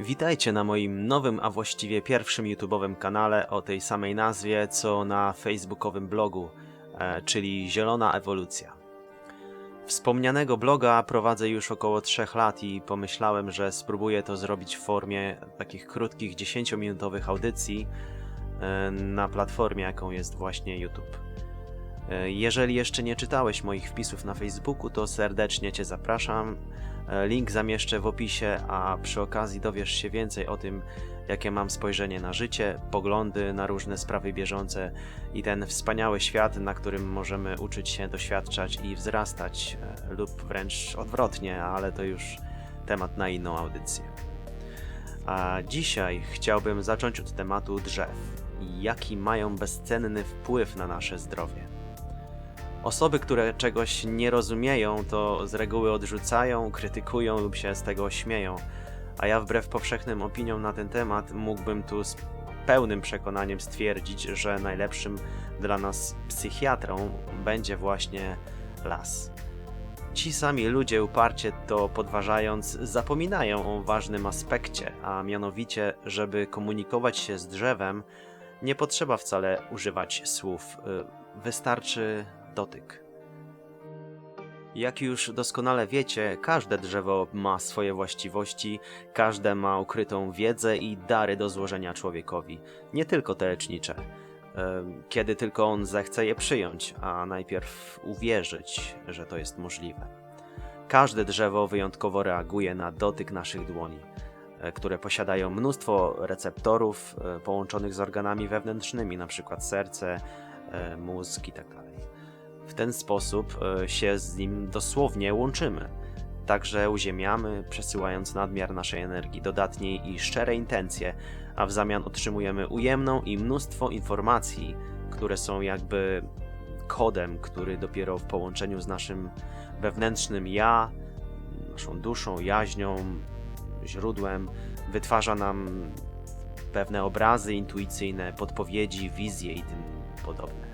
Witajcie na moim nowym, a właściwie pierwszym YouTube'owym kanale o tej samej nazwie co na facebookowym blogu, e, czyli Zielona Ewolucja. Wspomnianego bloga prowadzę już około 3 lat i pomyślałem, że spróbuję to zrobić w formie takich krótkich 10-minutowych audycji e, na platformie, jaką jest właśnie YouTube. E, Jeżeli jeszcze nie czytałeś moich wpisów na Facebooku, to serdecznie Cię zapraszam. E, Link zamieszczę w opisie, a przy okazji dowiesz się więcej o tym, jakie mam spojrzenie na życie, poglądy na różne sprawy bieżące i ten wspaniały świat, na którym możemy uczyć się doświadczać i wzrastać, e, lub wręcz odwrotnie, ale to już temat na inną audycję. A dzisiaj chciałbym zacząć od tematu drzew i jaki mają bezcenny wpływ na nasze zdrowie. Osoby, które czegoś nie rozumieją, to z reguły odrzucają, krytykują lub się z tego śmieją. A ja wbrew powszechnym opiniom na ten temat mógłbym tu z pełnym przekonaniem stwierdzić, że najlepszym dla nas psychiatrą będzie właśnie las. Ci sami ludzie uparcie to podważając, zapominają o ważnym aspekcie, a mianowicie, żeby komunikować się z drzewem, nie potrzeba wcale używać słów, y, wystarczy dotyk. Jak już doskonale wiecie, każde drzewo ma swoje właściwości, każde ma ukrytą wiedzę i dary do złożenia człowiekowi, nie tylko te lecznicze. Em, Kiedy tylko on zechce je przyjąć, a najpierw uwierzyć, że to jest możliwe. Każde drzewo wyjątkowo reaguje na dotyk naszych dłoni, e, które posiadają mnóstwo receptorów e, połączonych z organami wewnętrznymi, np. serce, e, mózg itd. W ten sposób e, się z nim dosłownie łączymy. Także uziemiamy, przesyłając nadmiar naszej energii, dodatniej i szczere intencje, a w zamian otrzymujemy ujemną i mnóstwo informacji, które są jakby kodem, który dopiero w połączeniu z naszym wewnętrznym ja, naszą duszą, jaźnią, źródłem, wytwarza nam pewne obrazy intuicyjne, podpowiedzi, wizje i tym podobne.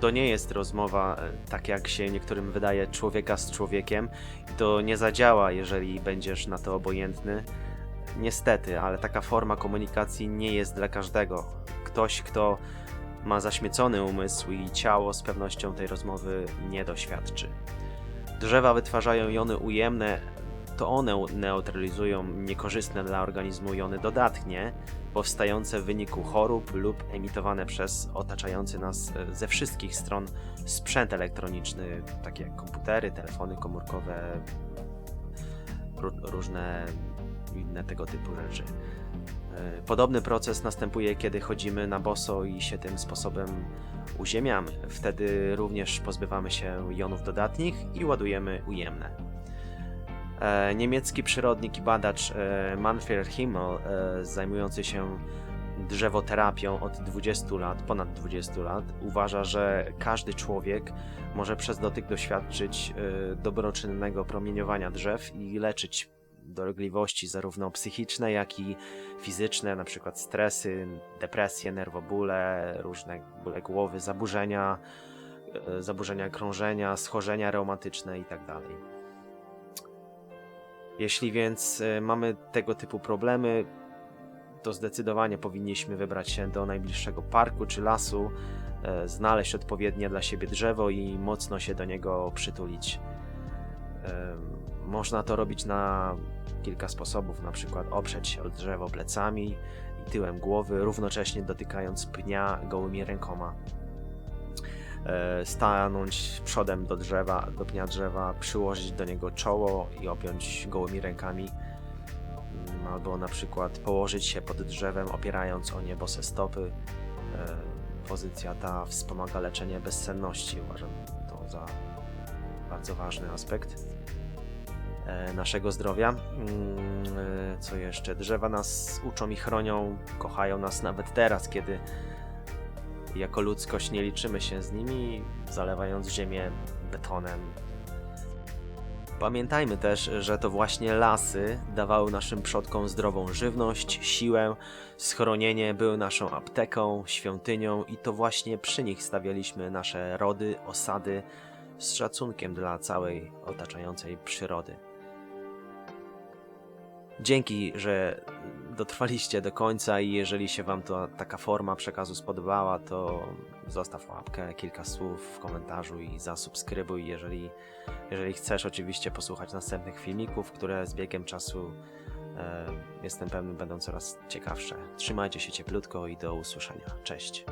To nie jest rozmowa, e, tak jak się niektórym wydaje, człowieka z człowiekiem. I to nie zadziała, jeżeli będziesz na to obojętny. Niestety, ale taka forma komunikacji nie jest dla każdego. Ktoś, kto ma zaśmiecony umysł i ciało, z pewnością tej rozmowy nie doświadczy. Drzewa wytwarzają jony ujemne, to one neutralizują niekorzystne dla organizmu jony dodatnie, powstające w wyniku chorób lub emitowane przez otaczający nas e, ze wszystkich stron sprzęt elektroniczny, takie jak komputery, telefony komórkowe, ró- różne inne tego typu rzeczy. E, Podobny proces następuje, kiedy chodzimy na boso i się tym sposobem uziemiamy. Wtedy również pozbywamy się jonów dodatnich i ładujemy ujemne. E, niemiecki przyrodnik i badacz e, Manfred Himmel, e, zajmujący się drzewoterapią od 20 lat, ponad 20 lat, uważa, że każdy człowiek może przez dotyk doświadczyć dobroczynnego promieniowania drzew i leczyć dolegliwości zarówno psychiczne, jak i fizyczne, na przykład stresy, depresje, nerwobóle, różne bóle głowy, zaburzenia, zaburzenia krążenia, schorzenia reumatyczne itd. Jeśli więc e, mamy tego typu problemy, to zdecydowanie powinniśmy wybrać się do najbliższego parku czy lasu, e, znaleźć odpowiednie dla siebie drzewo i mocno się do niego przytulić. E, Można to robić na kilka sposobów, na przykład oprzeć się o drzewo plecami i tyłem głowy, równocześnie dotykając pnia gołymi rękoma. E, Stanąć przodem do drzewa, do pnia drzewa, przyłożyć do niego czoło i objąć gołymi rękami Mm, albo na przykład położyć się pod drzewem, opierając o nie bose stopy. E, Pozycja ta wspomaga leczenie bezsenności. Uważam to za bardzo ważny aspekt e, naszego zdrowia. Mm, Co jeszcze? Drzewa nas uczą i chronią, kochają nas nawet teraz, kiedy jako ludzkość nie liczymy się z nimi, zalewając ziemię betonem, Pamiętajmy też, że to właśnie lasy dawały naszym przodkom zdrową żywność, siłę, schronienie, były naszą apteką, świątynią i to właśnie przy nich stawialiśmy nasze rody, osady z szacunkiem dla całej otaczającej przyrody. Dzięki, że dotrwaliście do końca i jeżeli się Wam to taka forma przekazu spodobała, to zostaw łapkę, kilka słów w komentarzu i zasubskrybuj, jeżeli, jeżeli chcesz oczywiście posłuchać następnych filmików, które z biegiem czasu e, jestem pewny będą coraz ciekawsze. Trzymajcie się cieplutko i do usłyszenia. Cześć.